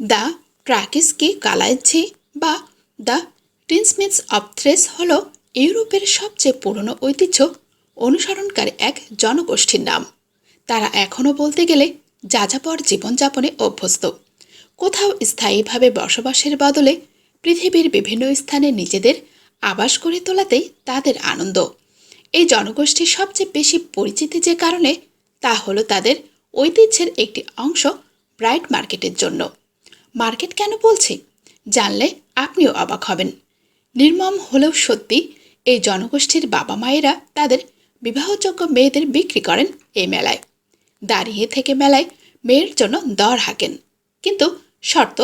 The ট্রাকিসকি কালাইজি বা the টিনস্মিথস of Thrace হল ইউরোপের সবচেয়ে পুরনো ঐতিহ্য অনুসরণকারী এক জনগোষ্ঠীর নাম। তারা এখনও বলতে গেলে যাযাবর জীবনযাপনে অভ্যস্ত। কোথাও স্থায়ীভাবে বসবাসের বদলে পৃথিবীর বিভিন্ন স্থানে নিজেদের আবাস করে তোলাতেই তাদের আনন্দ। এই জনগোষ্ঠীর সবচেয়ে বেশি পরিচিতি যে কারণে তা হলো তাদের ঐতিহ্যের একটি অংশ ব্রাইট মার্কেটের জন্য। মার্কেট কেন বলছি? জানলে আপনিও অবাক হবেন। নির্মম হলেও সত্যি এই জনগোষ্ঠীর বাবা মায়েরা তাদের বিবাহযোগ্য মেয়েদের বিক্রি করেন এই মেলায়। দাঁড়িয়ে থেকে মেলায় মেয়ের জন্য দর হাঁকেন। কিন্তু শর্ত,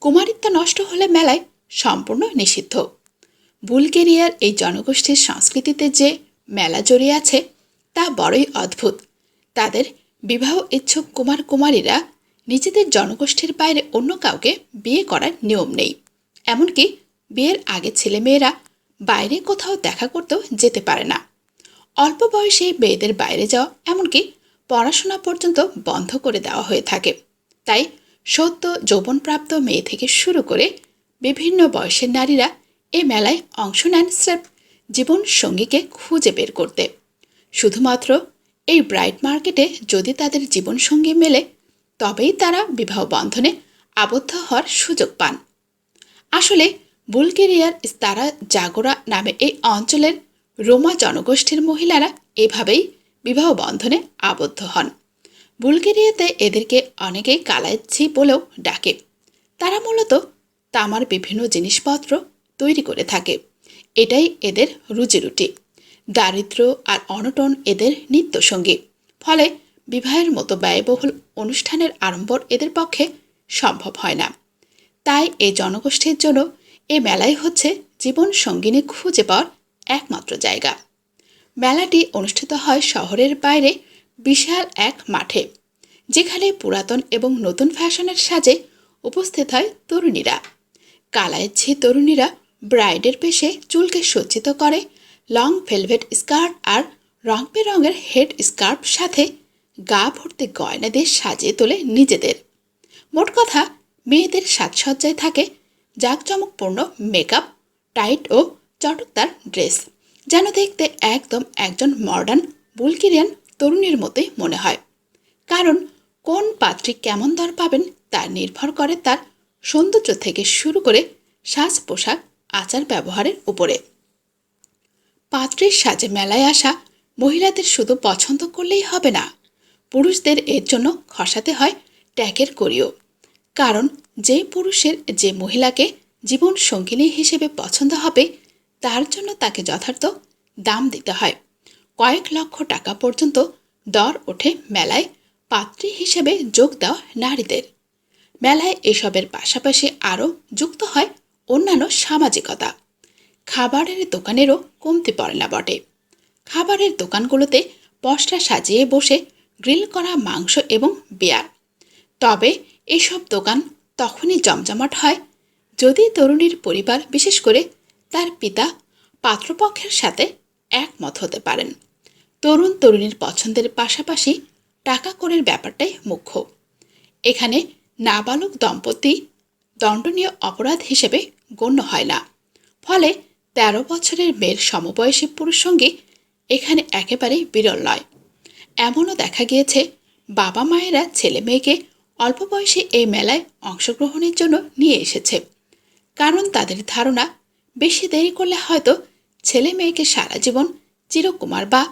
কুমারিত্ব নষ্ট হলে মেলায় সম্পূর্ণ নিষিদ্ধ। বুলগেরিয়ার এই জনগোষ্ঠীর সংস্কৃতিতে যে মেলা জড়িয়ে আছে, তা বড়ই অদ্ভুত। তাদের বিবাহ ইচ্ছুক কুমার কুমারীরা নিজেদের জনগোষ্ঠীর বাইরে অন্য কাউকে বিয়ে করার নিয়ম নেই। এমনকি বিয়ের আগে ছেলেমেয়েরা বাইরে কোথাও দেখা করতেও যেতে পারে না। অল্প বয়সে মেয়েদের বাইরে যাওয়া এমনকি পড়াশোনা পর্যন্ত বন্ধ করে দেওয়া হয়ে থাকে। তাই সদ্য যৌবনপ্রাপ্ত মেয়ে থেকে শুরু করে বিভিন্ন বয়সের নারীরা এ মেলায় অংশ নেন স্রেফ জীবন সঙ্গীকে খুঁজে বের করতে। শুধুমাত্র এই ব্রাইট মার্কেটে যদি তাদের জীবনসঙ্গী মেলে তবেই তারা বিবাহ বন্ধনে আবদ্ধ হওয়ার সুযোগ পান। আসলে, বুলগেরিয়ার তারা জাগোরা নামে এই অঞ্চলের রোমা জনগোষ্ঠীর মহিলারা এভাবেই বিবাহ বন্ধনে আবদ্ধ হন। বুলগেরিয়াতে এদেরকে অনেকেই কালাইচ্ছি বলেও ডাকে। তারা মূলত তামার বিভিন্ন জিনিসপত্র তৈরি করে থাকে। এটাই এদের রুজিরুটি দারিদ্র আর অনটন এদের নিত্যসঙ্গী। ফলে বিবাহের মতো ব্যয়বহুল অনুষ্ঠানের আড়ম্বর এদের পক্ষে সম্ভব হয় না। তাই এই জনগোষ্ঠীর জন্য এ মেলাই হচ্ছে জীবন সঙ্গিনী খুঁজে পাওয়ার একমাত্র জায়গা। মেলাটি অনুষ্ঠিত হয় শহরের বাইরে বিশাল এক মাঠে, যেখানে পুরাতন এবং নতুন ফ্যাশনের সাজে উপস্থিত হয় তরুণীরা। কালাইচ্ছে তরুণীরা ব্রাইডের পেশে চুলকে সজ্জিত করে, লং ভেলভেট স্কার্ট আর রং বেরঙের হেড স্কার্ফ সাথে গা ভর্তি গয়না দিয়ে সাজিয়ে তোলে নিজেদের। মোট কথা, মেয়েদের সাজসজ্জায় থাকে জাঁকজমকপূর্ণ মেকআপ টাইট ও চটকদার ড্রেস যেন দেখতে একদম একজন মডার্ন বুলগেরিয়ান তরুণীর মতোই মনে হয়। কারণ, কোন পাত্রী কেমন দর পাবেন তা নির্ভর করে তার সৌন্দর্য থেকে শুরু করে সাজ পোশাক আচার ব্যবহারের উপরে। পাত্রের সাজে মেলায় আসা মহিলাদের শুধু পছন্দ করলেই হবে না পুরুষদের এর জন্য খসাতে হয় ট্যাগের করিও। কারণ যে পুরুষের যে মহিলাকে জীবন সঙ্গিনী হিসেবে পছন্দ হবে, তার জন্য তাকে যথার্থ দাম দিতে হয়। কয়েক লক্ষ টাকা পর্যন্ত দর ওঠে মেলায় পাত্রী হিসেবে যোগ দেওয়া নারীদের। মেলায় এসবের পাশাপাশি আরও যুক্ত হয় অন্যান্য সামাজিকতা। খাবারের দোকানেরও কমতি পড়ে না বটে। খাবারের দোকানগুলোতে পশরা সাজিয়ে বসে গ্রিল করা মাংস এবং বেয়ার। তবে এসব দোকান তখনই জমজমাট হয়। যদি তরুণীর পরিবার বিশেষ করে তার পিতা পাত্রপক্ষের সাথে একমত হতে পারেন, তরুণ তরুণীর পছন্দের পাশাপাশি টাকা করের ব্যাপারটাই মুখ্য। এখানে নাবালক দম্পতি দণ্ডনীয় অপরাধ হিসেবে গণ্য হয় না। ফলে তেরো বছরের মেয়ের সমবয়সী পুরুষ সঙ্গে এখানে একেবারেই বিরল নয়। এমনও দেখা গিয়েছে, বাবা মায়েরা ছেলে মেয়েকে অল্প বয়সে এই মেলায় অংশগ্রহণের জন্য নিয়ে এসেছে। কারণ তাদের ধারণা, বেশি দেরি করলে হয়তো ছেলে মেয়েকে সারা জীবন চিরকুমার বা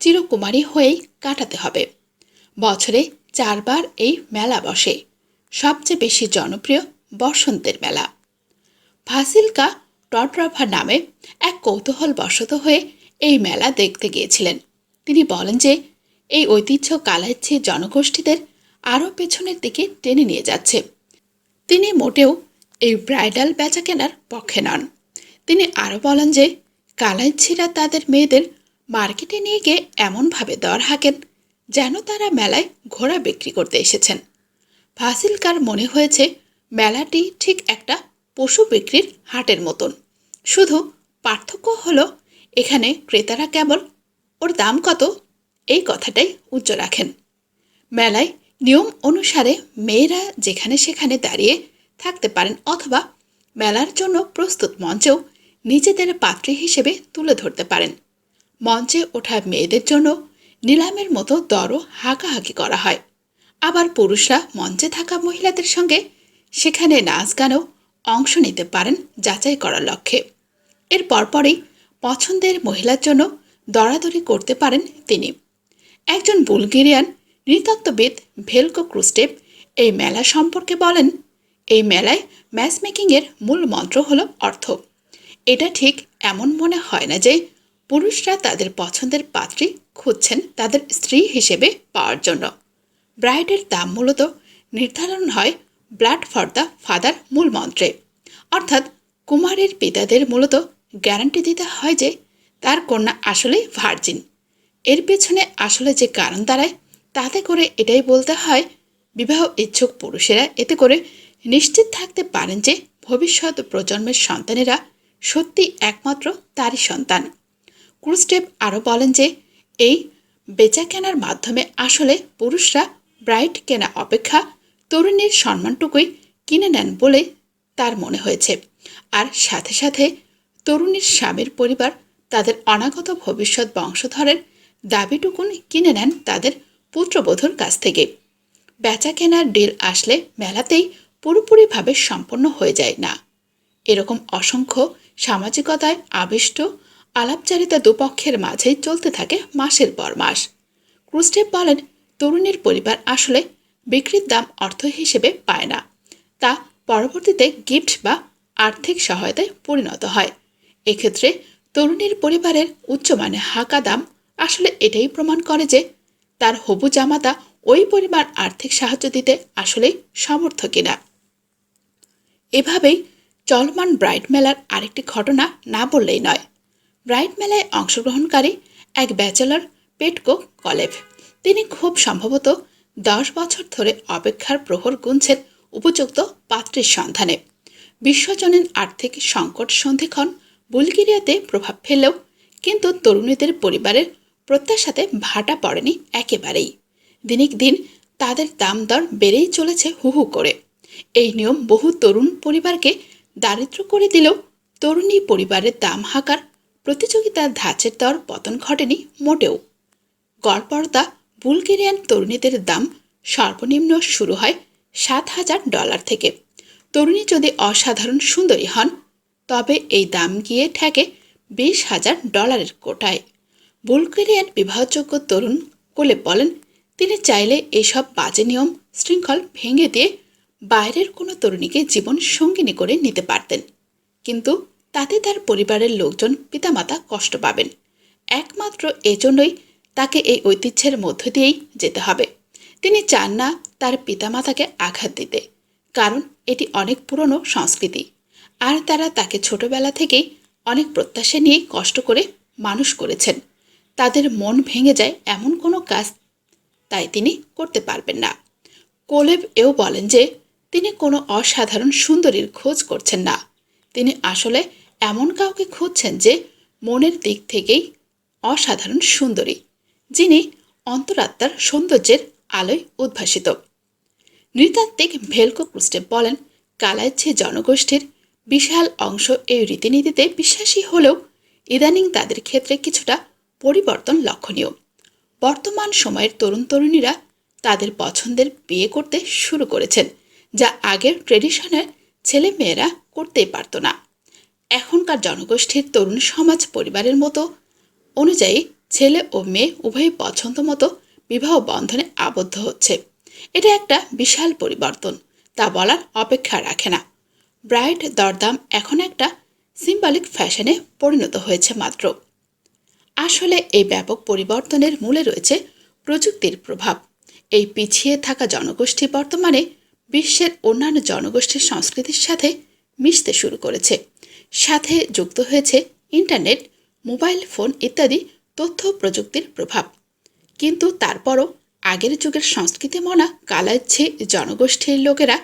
চিরকুমারী হয়েই কাটাতে হবে। বছরে চারবার এই মেলা বসে, সবচেয়ে বেশি জনপ্রিয় বসন্তের মেলা। ফাসিলকা টটরাভা নামে এক কৌতূহল বশত হয়ে এই মেলা দেখতে গিয়েছিলেন। তিনি বলেন যে এই ঐতিহ্য কালাইচ্ছে জনগোষ্ঠীদের আরও পেছনের দিকে টেনে নিয়ে যাচ্ছে। তিনি মোটেও এই ব্রাইডাল বেচা কেনার পক্ষে নন। তিনি আরও বলেন যে কালাইচ্ছিরা তাদের মেয়েদের মার্কেটে নিয়ে গিয়ে এমনভাবে দর হাঁকেন যেন তারা মেলায় ঘোড়া বিক্রি করতে এসেছেন। ফাসিলকার মনে হয়েছে, মেলাটি ঠিক একটা পশু বিক্রির হাটের মতন। শুধু পার্থক্য হলো, এখানে ক্রেতারা কেবল ওর দাম কত এই কথাটাই উচ্চ রাখেন। মেলায় নিয়ম অনুসারে মেয়েরা যেখানে সেখানে দাঁড়িয়ে থাকতে পারেন অথবা মেলার জন্য প্রস্তুত মঞ্চেও নিজেদের পাত্রী হিসেবে তুলে ধরতে পারেন। মঞ্চে ওঠা মেয়েদের জন্য নিলামের মতো দরও হাঁকাহাঁকি করা হয়। আবার পুরুষরা মঞ্চে থাকা মহিলাদের সঙ্গে সেখানে নাচ গানেও অংশ নিতে পারেন যাচাই করার লক্ষ্যে। এর পরপরই পছন্দের মহিলার জন্য দরাদরি করতে পারেন তিনি। একজন বুলগেরিয়ান নৃতত্ত্ববিদ ভেলকো ক্রুস্টেপ এই মেলা সম্পর্কে বলেন, এই মেলায় ম্যাচ মেকিংয়ের মূল মন্ত্র হল অর্থ। এটা ঠিক এমন মনে হয় না যে পুরুষরা তাদের পছন্দের পাত্রী খুঁজছেন তাদের স্ত্রী হিসেবে পাওয়ার জন্য। ব্রাইডের দাম মূলত নির্ধারণ হয় ব্লাড ফর দ্য ফাদার মূল মন্ত্রে। অর্থাৎ কুমারের পিতাদের মূলত গ্যারান্টি দিতে হয় যে তার কন্যা আসলেই ভার্জিন এর পেছনে আসলে যে কারণ দাঁড়ায়, তাতে করে এটাই বলতে হয়, বিবাহ ইচ্ছুক পুরুষেরা এতে করে নিশ্চিত থাকতে পারেন যে ভবিষ্যৎ প্রজন্মের সন্তানেরা সত্যি একমাত্র তারই সন্তান। ক্রুস্টেপ আরও বলেন যে, এই বেচা কেনার মাধ্যমে আসলে পুরুষরা ব্রাইট কেনা অপেক্ষা তরুণীর সম্মানটুকুই কিনে নেন বলে তার মনে হয়েছে। আর সাথে সাথে তরুণীর স্বামীর পরিবার তাদের অনাগত ভবিষ্যৎ বংশধরের দাবিটুকুন কিনে নেন তাদের পুত্রবধূর কাছ থেকে। বেচা কেনার ডিল আসলে মেলাতেই পুরোপুরিভাবে সম্পন্ন হয়ে যায় না। এরকম অসংখ্য সামাজিকতায় আবিষ্ট, আলাপচারিতা দুপক্ষের মাঝেই চলতে থাকে মাসের পর মাস। ক্রুস্টেপ বলেন, তরুণীর পরিবার আসলে বিক্রির দাম অর্থ হিসেবে পায় না। তা পরবর্তীতে গিফট বা আর্থিক সহায়তায় পরিণত হয়। এক্ষেত্রে তরুণীর পরিবারের উচ্চমানে হাঁকা দাম আসলে এটাই প্রমাণ করে যে তার হবু জামাতা ওই পরিমাণ আর্থিক সাহায্য দিতে আসলেই সমর্থ কিনা। এভাবেই চলমান ব্রাইড মেলার আরেকটি ঘটনা না বললেই নয়। ব্রাইড মেলায় অংশগ্রহণকারী এক ব্যাচেলর পেটকো কলেভ, তিনি খুব সম্ভবত দশ বছর ধরে অপেক্ষার প্রহর গুনছেন উপযুক্ত পাত্রের সন্ধানে। বিশ্বজনীন আর্থিক সংকট সন্ধিক্ষণ বুলগেরিয়াতে প্রভাব ফেললেও কিন্তু তরুণীদের পরিবারের প্রত্যাশাতে ভাটা পড়েনি একেবারেই। দিনিক দিন তাদের দাম দর বেড়েই চলেছে হু হু করে। এই নিয়ম বহু তরুণ পরিবারকে দারিদ্র করে দিলেও তরুণী পরিবারের দাম হাঁকার প্রতিযোগিতার ধাঁচের দর পতন ঘটেনি মোটেও। গড়পর্দা বুলগেরিয়ান তরুণীদের দাম সর্বনিম্ন শুরু হয় সাত হাজার ডলার থেকে। তরুণী যদি অসাধারণ সুন্দরী হন, তবে এই দাম গিয়ে ঠেকে বিশ হাজার ডলারের কোটায়। বুলগেরিয়ান বিবাহযোগ্য তরুণ কোলে বলেন, তিনি চাইলে এইসব বাজে নিয়ম, শৃঙ্খল ভেঙে দিয়ে বাইরের কোনো তরুণীকে জীবন সঙ্গিনী করে নিতে পারতেন। কিন্তু তাতে তার পরিবারের লোকজন পিতামাতা কষ্ট পাবেন। একমাত্র এজন্যই তাকে এই ঐতিহ্যের মধ্য দিয়েই যেতে হবে। তিনি চান না তার পিতামাতাকে আঘাত দিতে, কারণ এটি অনেক পুরনো সংস্কৃতি। আর তারা তাকে ছোটবেলা থেকেই অনেক প্রত্যাশা নিয়ে কষ্ট করে মানুষ করেছেন। তাদের মন ভেঙে যায় এমন কোনো কাজ তাই তিনি করতে পারবেন না। কোলেব এও বলেন যে, তিনি কোনো অসাধারণ সুন্দরীর খোঁজ করছেন না। তিনি আসলে এমন কাউকে খুঁজছেন যে, মনের দিক থেকেই অসাধারণ সুন্দরী, যিনি অন্তরাত্মার সৌন্দর্যের আলোয় উদ্ভাসিত। নৃতাত্ত্বিক ভেলকো ক্রুস্টেপ বলেন, কালাইচ্ছে জনগোষ্ঠীর বিশাল অংশ এই রীতিনীতিতে বিশ্বাসী হলেও ইদানিং তাদের ক্ষেত্রে কিছুটা পরিবর্তন লক্ষণীয়। বর্তমান সময়ের তরুণ তরুণীরা তাদের পছন্দের বিয়ে করতে শুরু করেছেন, যা আগের ট্রেডিশনের ছেলে মেয়েরা করতেই পারত না। এখনকার জনগোষ্ঠীর তরুণ সমাজ পরিবারের মতো অনুযায়ী ছেলে ও মেয়ে উভয়ই পছন্দ মতো বিবাহ বন্ধনে আবদ্ধ হচ্ছে। এটা একটা বিশাল পরিবর্তন, তা বলার অপেক্ষা রাখে না। ব্রাইড দরদাম এখন একটা সিম্বলিক ফ্যাশনে পরিণত হয়েছে মাত্র। আসলে এই ব্যাপক পরিবর্তনের মূলে রয়েছে প্রযুক্তির প্রভাব। এই পিছিয়ে থাকা জনগোষ্ঠী বর্তমানে বিশ্বের অন্যান্য জনগোষ্ঠীর সংস্কৃতির সাথে মিশতে শুরু করেছে। সাথে যুক্ত হয়েছে ইন্টারনেট, মোবাইল ফোন ইত্যাদি তথ্য প্রযুক্তির প্রভাব। কিন্তু তারপরও আগের যুগের সংস্কৃতি মনা কালাচ্ছে জনগোষ্ঠীর লোকেরা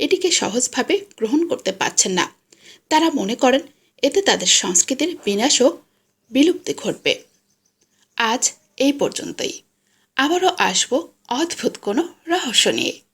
এটিকে সহজভাবে গ্রহণ করতে পারছেন না। তারা মনে করেন এতে তাদের সংস্কৃতির বিনাশ ও বিলুপ্তি ঘটবে। আজ এই পর্যন্তই। আবারও আসব অদ্ভুত কোনো রহস্য নিয়ে।